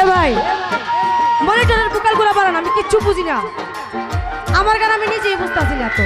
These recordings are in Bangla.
এ ভাই, মনিটরের বুকালগুলা বাড়ান, আমি কিচ্ছু বুঝি না। আমার গান আমি নিজেই বুঝতেছি না তো।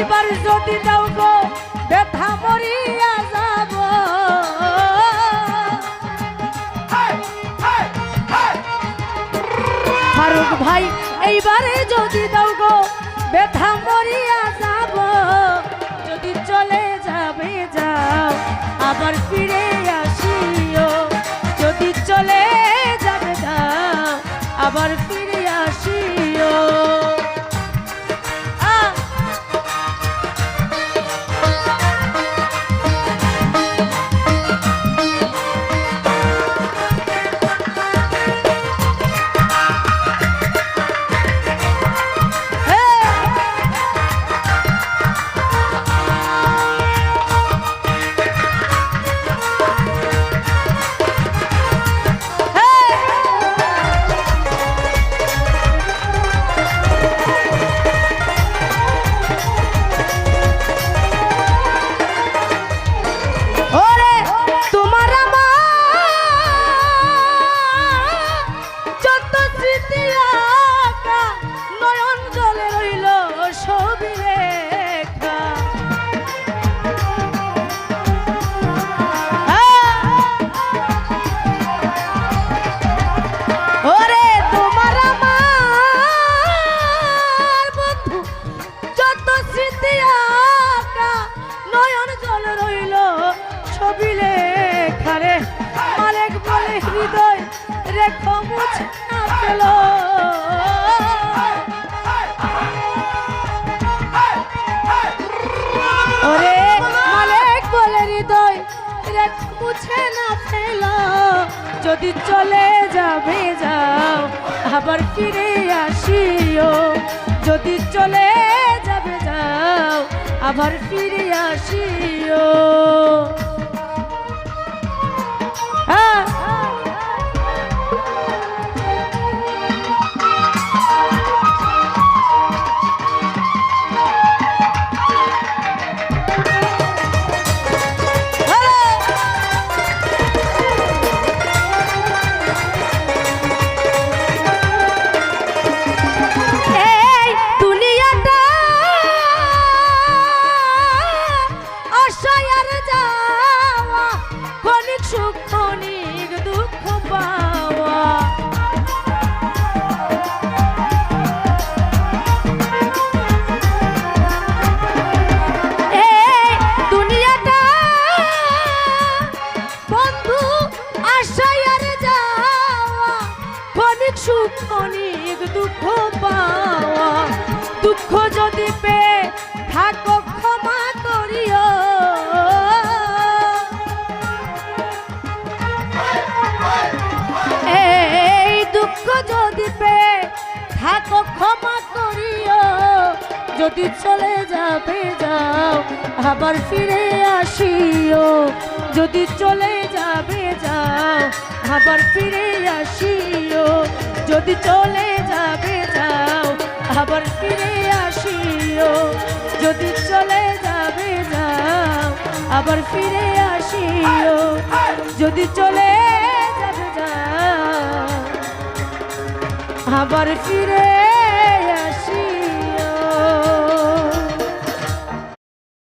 এইবার যদি দাও গো ব্যথা মরিয়া যাব। ফারুক ভাই এইবারে যদি দাও গো ব্যথা মরিয়া রেখো মুছে না পেল ওরে মালেক বলে হৃদয় না যদি চলে যাবে যাও, আবার ফিরে আসিও। যদি চলে যাবে যাও, আবার ফিরে আসিও। হ্যাঁ দুঃখ যদি পেয়ে থাকো ক্ষমা করিও। এই দুঃখ যদি পেয়ে থাকো ক্ষমা করিও। যদি চলে যাবে যাও, আবার ফিরে আসিও। যদি চলে যাবে যাও, আবার ফিরে আসিও। যদি চলে যাবে যাও আবার ফিরে আসিও। যদি চলে যাবে না আবার ফিরে আসিও। যদি চলে যাবে যাও, আবার ফিরে